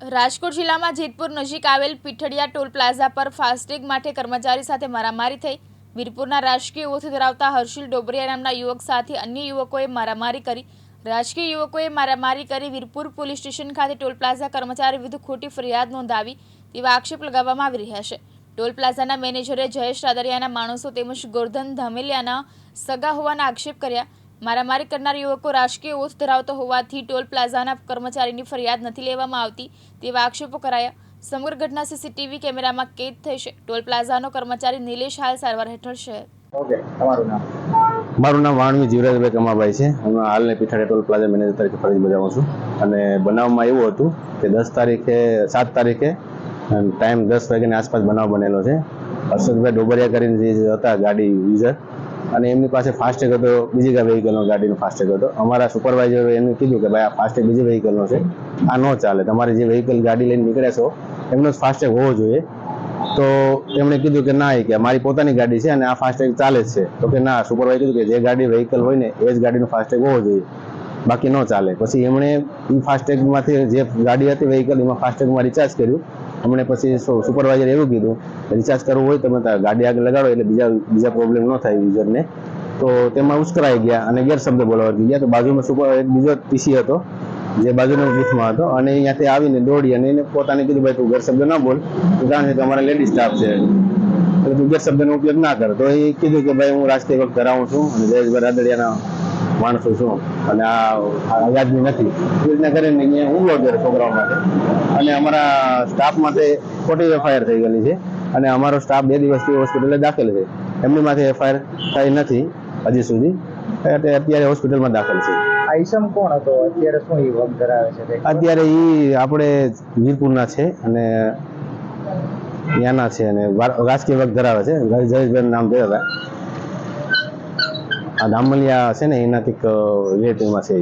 રાજકોટ જિલ્લામાં જેતપુર નજીક આવેલ પીઠડિયા ટોલ પ્લાઝા પર ફાસ્ટેગ માટે કર્મચારી સાથે મારામારી થઈ. વીરપુરના રાજકીય ઓથ ધરાવતા હર્ષિલ ડોબરિયા નામના યુવક સાથે અન્ય યુવકોએ મારામારી કરી. રાજકીય યુવકોએ મારામારી કરી વીરપુર પોલીસ સ્ટેશન ખાતે ટોલ પ્લાઝા કર્મચારી વિરુદ્ધ ખોટી ફરિયાદ નોંધાવી તેવા આક્ષેપ લગાવવામાં આવી રહ્યા છે. ટોલ પ્લાઝાના મેનેજરે જયેશ રાદરિયાના માણસો તેમજ ગોરધન ધામેલિયાના સગા હોવાના આક્ષેપ કર્યા. મારામારી કરનાર યુવકો રાજકીય ઓથ ધરાવતો હોવાથી ટોલ પ્લાઝાના કર્મચારીની ફરિયાદ નથી લેવામાં આવતી તેવા આક્ષેપો કરાયા. સમગ્ર ઘટના સીસીટીવી કેમેરામાં કેદ થઈ છે. ટોલ પ્લાઝાનો કર્મચારી નિલેશ હાલ સારવાર હેઠળ છે. ઓકે તમારું નામ? મારું નામ વાણવી જીવરાજભાઈ કમાભાઈ છે. હું હાલને પીઠાડે ટોલ પ્લાઝા મેનેજર તરીકે ફરજ બજાવું છું. અને બનાવમાં એવું હતું કે દસ તારીખે સાત તારીખે ટાઈમ દસ વાગ્યાની આસપાસ બનાવ બનેલો છે. હર્ષદભાઈ ડોબરિયા કરીને જે હતા ગાડી યુઝર અને એમની પાસે ફાસ્ટેગ હતો, બીજી કઈ વ્હીકલનો ગાડીનો ફાસ્ટેગ હતો. અમારા સુપરવાઇઝરે એમને કીધું કે ભાઈ આ ફાસ્ટેગ બીજી વ્હીકલનો છે. આ ન ચાલે. તમારે જે વ્હીકલ ગાડી લઈને નીકળ્યા છો, એમનો જ ફાસ્ટેગ હોવો જોઈએ. તો એમણે કીધું કે ના કે મારી પોતાની ગાડી છે અને આ ફાસ્ટેગ ચાલે જ છે. તો કે ના સુપરવાઇઝર કીધું કે જે ગાડી વ્હીકલ હોય ને, એ જ ગાડીનો ફાસ્ટેગ હોવો જોઈએ. બાકી ન ચાલે. પછી એમણે એ ફાસ્ટેગમાંથી જે ગાડી હતી વ્હીકલ એમાં ફાસ્ટેગમાં રિચાર્જ કર્યું. એમણે પછી સુપરવાઇઝર એવું કીધું રિચાર્જ કરવું હોય તમે ગાડી આગળ લગાડો એટલે બીજા બીજા પ્રોબ્લેમ ન થાય યુઝરને તો તેમાં ઉશ્કરાઈ ગયા અને ગેરશબ્દ બોલાવા ગયા. તો બાજુમાં સુપર એક બીજો પીસી હતો, જે બાજુના બૂથમાં હતો. અને અહીંયાથી આવીને દોડી અને એને પોતાને કીધું, ભાઈ, તું ગેરશબ્દ ના બોલ. કારણ કે અમારા લેડી સ્ટાફ છે. એટલે તું ગેરશબ્દનો ઉપયોગ ના કર. તો એ કીધું કે, ભાઈ, હું રાજકીય વખત ધરાવું છું અને જયેશભાઈ રાદડિયાના માણસો છું. અને આ વ્યાજબી નથી. એ રીતના કરીને અહીંયા હુમલો કર્યો છોકરાઓ માટે. અને અમારા સ્ટાફ માટે ખોટી એફઆઈઆર થઈ ગયેલી છે. અને અમારો સ્ટાફ બે દિવસથી હોસ્પિટલે દાખલ છે. એમની માથે એફઆઈઆર થઈ નથી હજી સુધી. એટલે અત્યારે હોસ્પિટલમાં દાખલ છે. આઈસમ કોણ હતો? અત્યારે શું એ વર્ક ધરાવે છે? અત્યારે ઈ આપણે વીરપુરના છે અને ત્યાંના છે અને વા- રાજકીય વર્ગ ધરાવે છે. જયેશભાઈ નામ જોયા હતા. આ દામલિયા છે ને એનાથી રિલેટિવમાં છે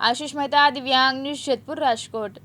આશિષ મહેતા દિવ્યાંગ ન્યૂઝ જેતપુર રાજકોટ.